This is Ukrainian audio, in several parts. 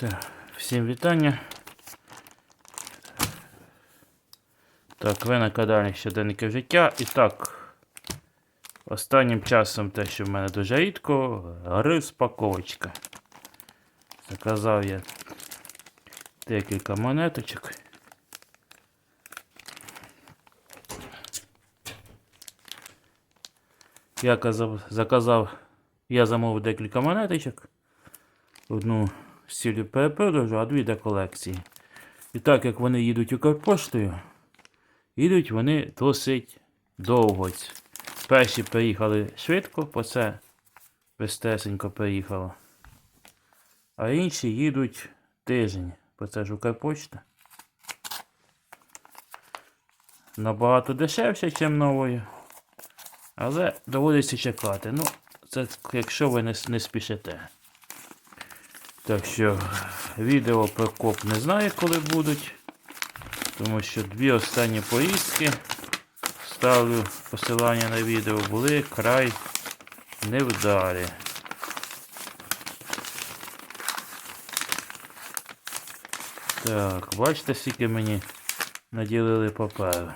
Так, всім вітання. Так, ви на каналі щоденники життя. І так, останнім часом те, що в мене дуже рідко, розпаковочка. Заказав я декілька монеточок. Я казав, заказав, я замовив декілька монеточок. Одну перепродажу, а дві для колекції. І так як вони їдуть Укрпоштою, їдуть вони досить довго. Перші приїхали швидко, по це безстесенько приїхало. А інші їдуть тиждень, по це ж Укрпошта. Набагато дешевше, ніж новою. Але доводиться чекати. Ну, це якщо ви не, не спішите. Так що відео про коп не знаю, коли будуть. Тому що дві останні поїздки ставлю посилання на відео були край невдалі. Так, бачите, скільки мені наділили паперу.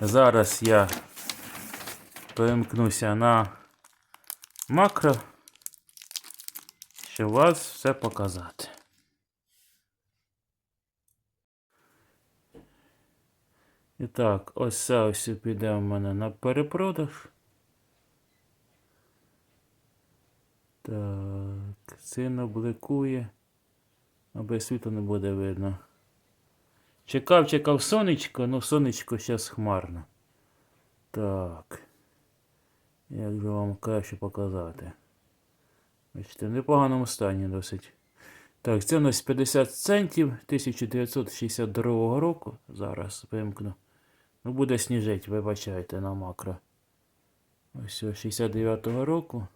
Зараз я перемкнуся на макро, щоб вас все показати. І так, ось це ось піде в мене на перепродаж. Так, сильно бликує. А без світла не буде видно. Чекав, чекав сонечко, ну сонечко зараз хмарно. Так. Як же вам краще показати? Бачите, в непоганому стані досить. Так, це у нас 50 центів 1962 року. Зараз вимкну. Ну, буде сніжить, вибачайте на макро. Ось 69-го року.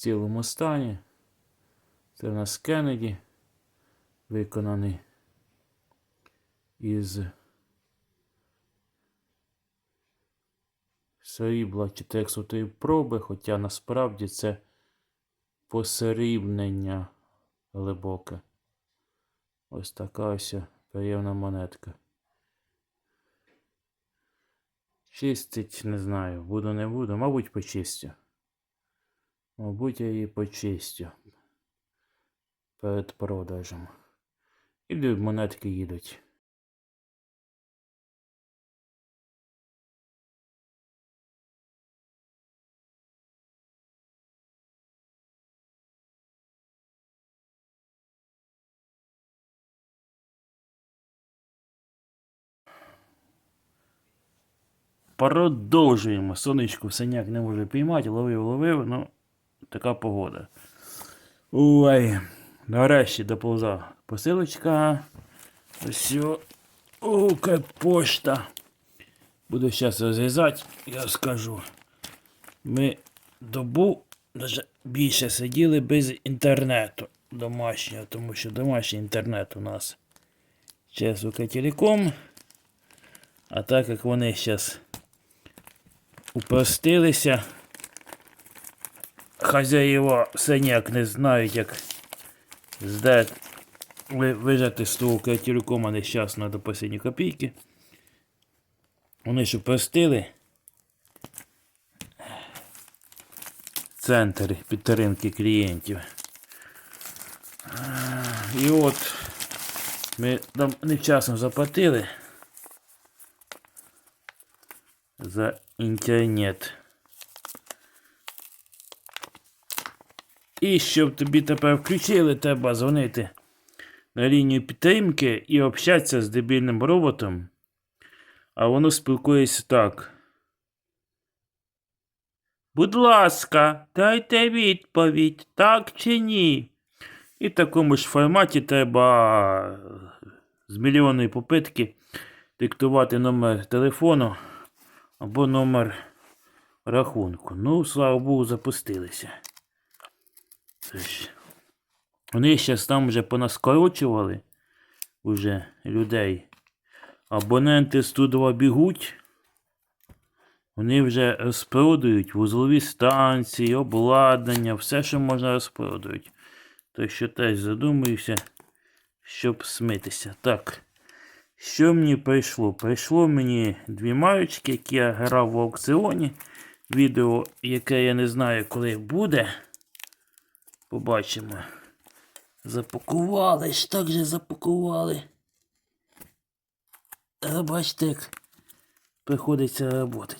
Цілому стані. Це у нас Кеннеді, виконаний із срібла чи тексутої проби, хоча насправді це посрібнення глибоке. Ось така ось приємна монетка. Чистить, не знаю, буду не буду, мабуть, почистю. Мабуть, я її почистю перед продажем. І монетки їдуть. Продовжуємо. Сонечко все ніяк не може піймати, ловив, ловив, ну така погода. Ой, нарешті доповзав посилочка. Ось. Ука пошта. Буду зараз розрізати, я скажу. Ми добу навіть більше сиділи без інтернету домашнього, тому що домашній інтернет у нас через Укртелеком. А так як вони зараз упростилися, хазяїва все ніяк не знають, як здати, ви- вижати з того телекома нещасно до останньої копійки. Вони ж упростили центр підтримки клієнтів. І от ми там невчасно заплатили за інтернет. І щоб тобі тепер включили, треба дзвонити на лінію підтримки і общатися з дебільним роботом. А воно спілкується так. Будь ласка, дайте відповідь, так чи ні. І в такому ж форматі треба з мільйонної попитки диктувати номер телефону або номер рахунку. Ну, слава Богу, запустилися. Це ж. Вони зараз там вже понаскорочували. уже людей. Абоненти Студова бігуть. Вони вже розпродають вузлові станції, обладнання, все, що можна розпродають. Так що теж задумуюся, щоб смитися. Так. Що мені прийшло? Прийшло мені дві маючки, які я грав в аукціоні. Відео, яке я не знаю, коли буде. Побачимо. Запакували ж так же запакували. А бачите, як приходиться працювати.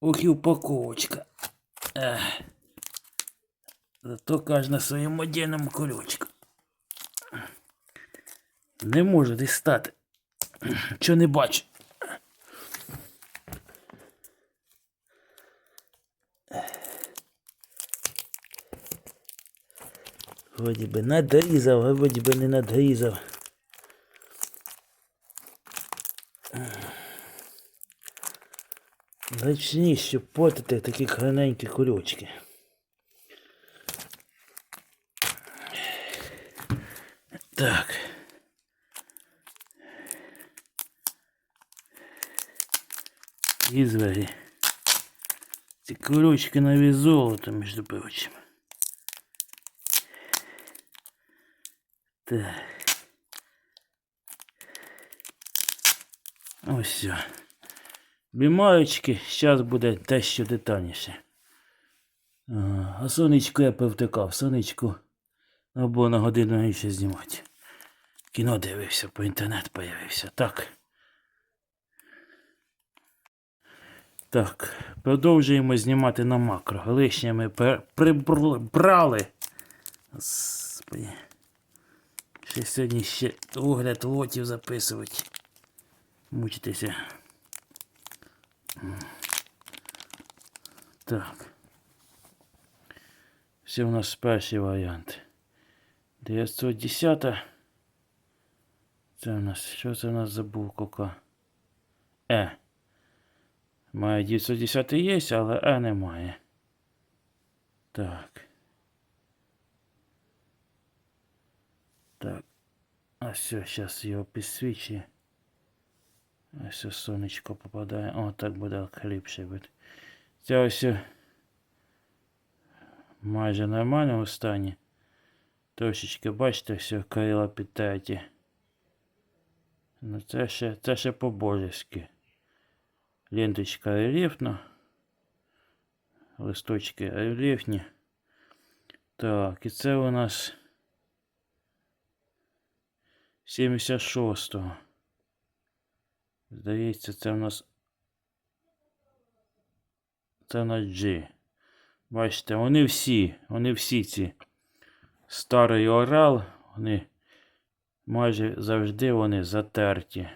Ох і упаковочка. Ех. Зато кожна своїм отдельному колючку. Не можу дістати. Чого не бачу. Вроді би надрізав, а вроді би не надрізав. Зручніше, щоб потити такі гарненькі колючки. Так. Ізвері. Ці колючки на вес золота, між прочим. Так. Ось все. Бімаючки, зараз буде дещо детальніше. А сонечко я повтикав, сонечку або на годину раніше знімати. Кіно дивився, по інтернет появився. Так. Так, продовжуємо знімати на макро. Лишнє ми прибрали. Господи. Ще сьогодні ще огляд лотів записувати. Мучитися. Так. Все у нас перший варіант. 910. Це у нас. Що це у нас за буквка? Е. Має 910 є, але Е немає. Так. А все, зараз його підсвічує. Ось ось сонечко попадає. О, так буде ліпше буде. Це ось е, майже в нормальному стані. Трошечки, бачите, все, крила підтерті. Ну це ще, це ще по-божески. Ленточка рельєфна. Листочки рельєфні. Так, і це у нас 76-го. Здається, це у нас. Це на G. Бачите, вони всі, вони всі ці старий орал, вони майже завжди вони затерті.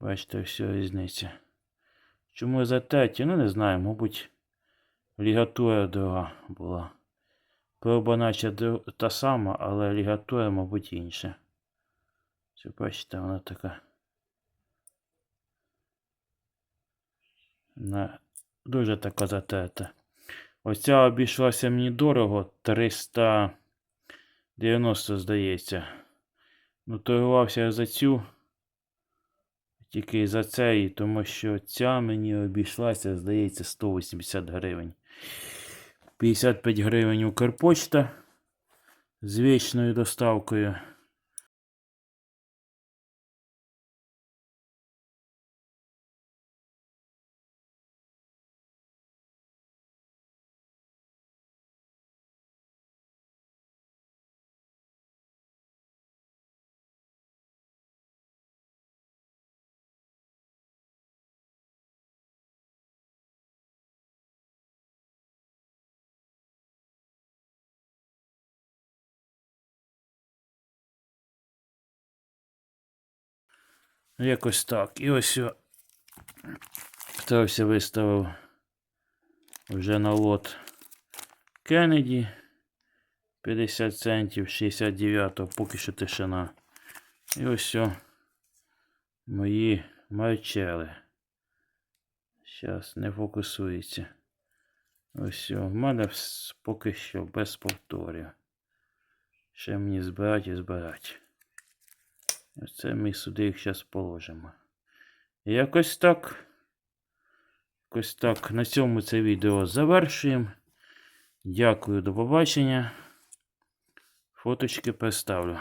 Бачите, все різниця. Чому затерті? Ну не знаю, мабуть, лігатура дорога була. Проба наче та сама, але лігатура, мабуть, інша. Це бачите, вона така. На... Дуже така затерта. Оця обійшлася мені дорого 390, здається. Ну, торгувався я за цю. Тільки за цей, тому що ця мені обійшлася, здається, 180 гривень. 55 гривень Укрпочта з вічною доставкою. Якось так. І ось о, хтось виставив вже на лот Кеннеді 50 центів 69-го, поки що тишина. І ось мої марчели. Зараз не фокусується. Ось о, в мене поки що без повторів. Ще мені збирати і збирати. Оце ми сюди їх зараз положимо. Якось так. Якось так. На цьому це відео завершуємо. Дякую, до побачення. Фоточки представлю.